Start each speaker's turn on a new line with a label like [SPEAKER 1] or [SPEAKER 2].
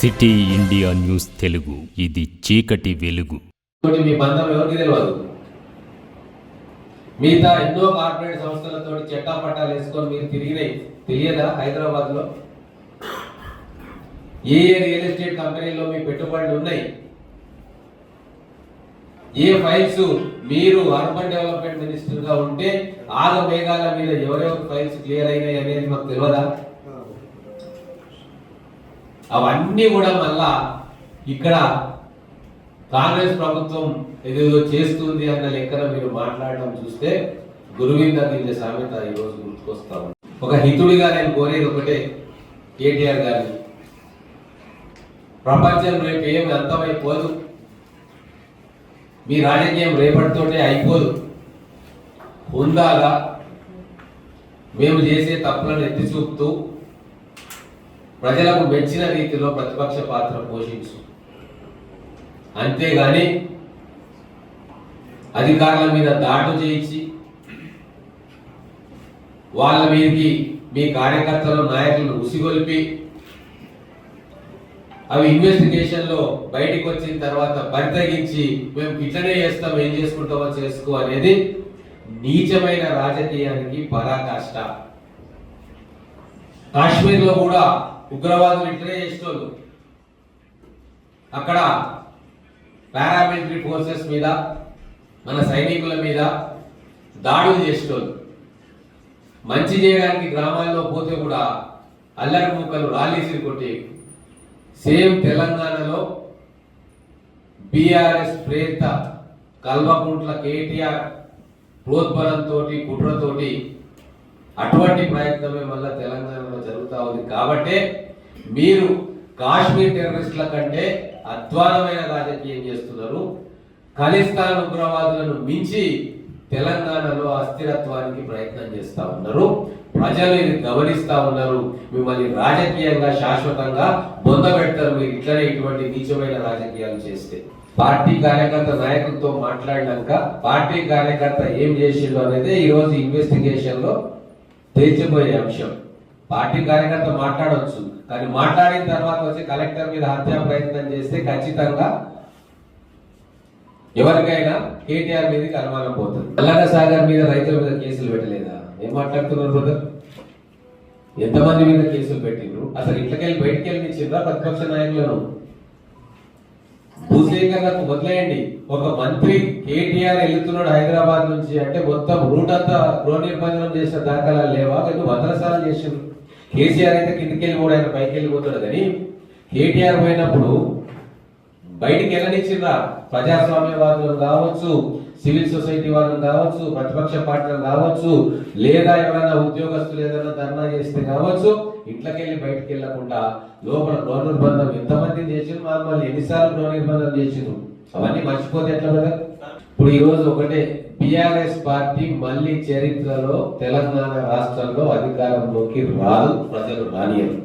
[SPEAKER 1] City India news Telugu. ఇది చీకటి వెలుగు.
[SPEAKER 2] మీ బంధం ఎవరికి తెలియదు మిగతా ఎన్నో కార్పొరేట్ సంస్థలతో చెట్టా పట్టాలు వేసుకొని మీరు తిరిగినాయి తెలియదా హైదరాబాద్లో ఏ ఏ రియల్ ఎస్టేట్ కంపెనీలో మీ పెట్టుబడులు ఉన్నాయి? ఏ ఫైల్స్ మీరు అర్బన్ డెవలప్మెంట్ మినిస్టర్గా ఉంటే ఆగ మేఘాల మీద ఎవరెవరు ఫైల్స్ క్లియర్ అయినాయి అనేది మాకు తెలియదా అవన్నీ కూడా మళ్ళా ఇక్కడ కాంగ్రెస్ ప్రభుత్వం ఏదేదో చేస్తుంది అన్న లెక్కన మీరు మాట్లాడడం చూస్తే గురువింద గింజ సామెత ఈ రోజు ఒక హితుడిగా నేను కోరేది ఒకటే కేటీఆర్ గారిని ప్రపంచం రేపు ఏం అంతమైపోదు. మీ రాజకీయం రేపటితోటే అయిపోదు. ఉందాగా మేము చేసే తప్పులను ఎత్తి చూపుతూ ప్రజలకు మెచ్చిన రీతిలో ప్రతిపక్ష పాత్ర పోషించు. అంతేగాని అధికారుల మీద దాడు చేయించి వాళ్ళ మీదకి మీ కార్యకర్తలు నాయకులను ఉసిగొల్పి అవి ఇన్వెస్టిగేషన్లో బయటకు బయటికి వచ్చిన తర్వాత బరితగించి మేము ఇట్లనే చేస్తాం ఏం చేసుకుంటామో చేసుకో అనేది నీచమైన రాజకీయానికి పరాకాష్ట. కాశ్మీర్లో కూడా ఉగ్రవాదులు ఇట్లనే చేసేవాళ్ళు అక్కడ పారామిలిటరీ ఫోర్సెస్ మీద మన సైనికుల మీద దాడులు చేసేవాళ్ళు మంచి చేయడానికి గ్రామాల్లో పోతే కూడా అల్లరి ముక్కలు రాలీసీలు కొట్టి సేమ్ తెలంగాణలో బీఆర్ఎస్ ప్రేత కల్వకుంట్ల కేటీఆర్ ప్రోద్బలంతో కుట్రతోటి అటువంటి ప్రయత్నమే మళ్ళీ తెలంగాణ ఉంది కాబట్టే మీరు కాశ్మీర్ టెర్రరిస్టుల కంటే అధ్వానమైన రాజకీయం చేస్తున్నారు. ఖలిస్తాన్ ఉగ్రవాదులను మించి తెలంగాణలో అస్థిరత్వానికి ప్రయత్నం చేస్తూ ఉన్నారు. ప్రజలు ఇది గమనిస్తూ ఉన్నారు. మిమ్మల్ని రాజకీయంగా శాశ్వతంగా బొందబెడతారు మీరు ఇట్లనే ఇటువంటి నీచమైన రాజకీయాలు చేస్తే. పార్టీ కార్యకర్త నాయకులతో మాట్లాడినాక పార్టీ కార్యకర్త ఏం చేసిండో అనేది ఈరోజు ఇన్వెస్టిగేషన్లో తెచ్చిపోయే తేల్చిపోయే అంశం. పార్టీ కార్యకర్త మాట్లాడవచ్చు కానీ మాట్లాడిన తర్వాత వచ్చి కలెక్టర్ మీద హత్యా ప్రయత్నం చేస్తే ఖచ్చితంగా ఎవరికైనా కేటీఆర్ మీద అనుమానం పోతుంది. తెలంగాణ సాగర్ మీద రైతుల మీద కేసులు పెట్టలేదా? ఏం మాట్లాడుతున్నారు బ్రదర్? ఎంతమంది మీద కేసులు పెట్టిండ్రు? అసలు ఇంట్లోకెళ్ళి బయటికి వెళ్ళిచ్చిండ్రా ప్రతిపక్ష నాయకులను? భూసేకరణకు వదిలేయండి. ఒక మంత్రి కేటీఆర్ వెళ్తున్నాడు హైదరాబాద్ నుంచి అంటే మొత్తం రూట్ అంతా గృహ నిర్బంధనం చేసిన దాఖలాలు లేవా? ఎందుకు భద్రసాలు చేసిండ్రు? కేసీఆర్ అయితే కిందికి వెళ్ళిపోడు ఆయన పైకి వెళ్ళిపోతాడు కానీ కేటీఆర్ పోయినప్పుడు బయటికి వెళ్ళనిచ్చిండ్రా ప్రజాస్వామ్యవాదులు కావచ్చు సివిల్ సొసైటీ వాళ్ళని కావచ్చు ప్రతిపక్ష పార్టీలు కావచ్చు లేదా ఎవరైనా ఉద్యోగస్తులు ఏదైనా ధర్నా చేస్తే కావచ్చు ఇంట్లోకెళ్ళి బయటికి వెళ్ళకుండా లోపల గృహ నిర్బంధం ఎంతమంది చేసిండ్రు? మమ్మల్ని ఎన్నిసార్లు గృహ నిర్బంధం చేసిండ్రు? అవన్నీ మర్చిపోతే ఎట్లా కదా ఇప్పుడు ఈ రోజు ఒకటే బిఆర్ఎస్ పార్టీ మళ్ళీ చరిత్రలో తెలంగాణ రాష్ట్రంలో అధికారంలోకి రాదు ప్రజలు రానియరు.